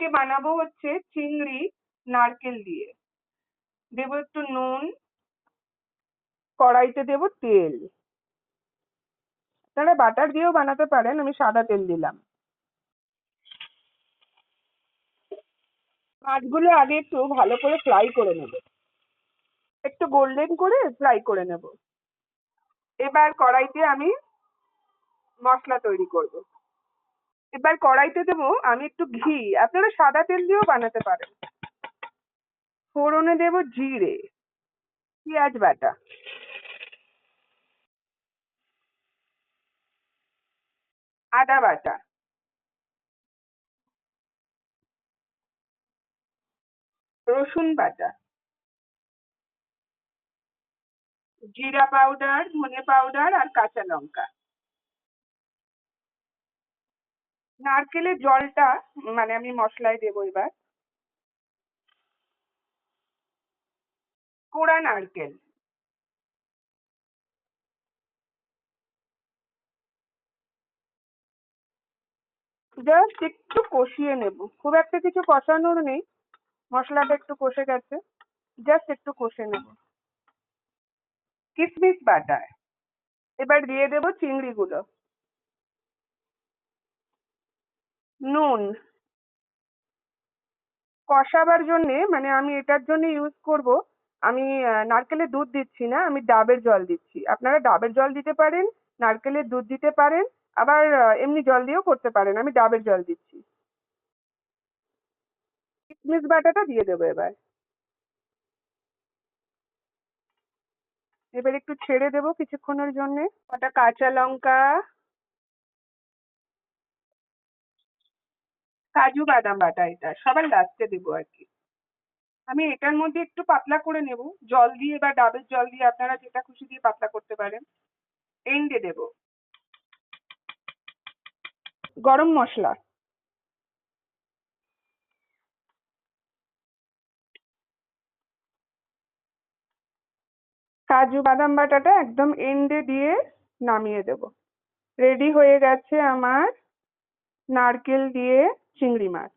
আজকে বানাবো হচ্ছে চিংড়ি, নারকেল দিয়ে। দেবো একটু নুন, কড়াইতে দেবো তেল। আপনারা বাটার দিয়েও বানাতে পারেন, আমি সাদা তেল দিলাম। মাছগুলো আগে একটু ভালো করে ফ্রাই করে নেব। একটু গোল্ডেন করে ফ্রাই করে নেব। এবার কড়াইতে আমি মশলা তৈরি করব। এবার কড়াইতে দেবো আমি একটু ঘি। আপনারা সাদা তেল দিয়েও বানাতে পারেন। ফোড়নে দেব জিরে, পেঁয়াজ বাটা। আদা বাটা। রসুন বাটা। জিরা পাউডার, ধনে পাউডার আর কাঁচা লঙ্কা। নারকেলের জলটা মানে আমি মশলায় দেবো এবার। কোড়া নারকেল। জাস্ট একটু কষিয়ে নেব। খুব একটা কিছু কষানোর নেই। মশলাটা একটু কষে গেছে। জাস্ট একটু কষে নেব। কিশমিশ বাটা এবার দিয়ে দেব চিংড়িগুলো। নুন কষাবার জন্যে মানে আমি এটার জন্য ইউজ করব, আমি নারকেলের দুধ দিচ্ছি না, আমি ডাবের জল দিচ্ছি। আপনারা ডাবের জল দিতে পারেন, নারকেলের দুধ দিতে পারেন, আবার এমনি জল দিয়েও করতে পারেন, আমি ডাবের জল দিচ্ছি। কিশমিশ বাটাটা দিয়ে দেবো এবার। এবার একটু ছেড়ে দেবো কিছুক্ষণের জন্যে। কটা কাঁচা লঙ্কা কাজু বাদাম বাটা এটা, সবার লাস্টে দেবো আর কি। আমি এটার মধ্যে একটু পাতলা করে নেব। জল দিয়ে বা ডাবের জল দিয়ে আপনারা যেটা খুশি দিয়ে পাতলা করতে পারেন। এন্ডে দেব। গরম মশলা। কাজু বাদাম বাটাটা একদম এন্ডে দিয়ে নামিয়ে দেব। রেডি হয়ে গেছে আমার নারকেল দিয়ে શિંગડી માં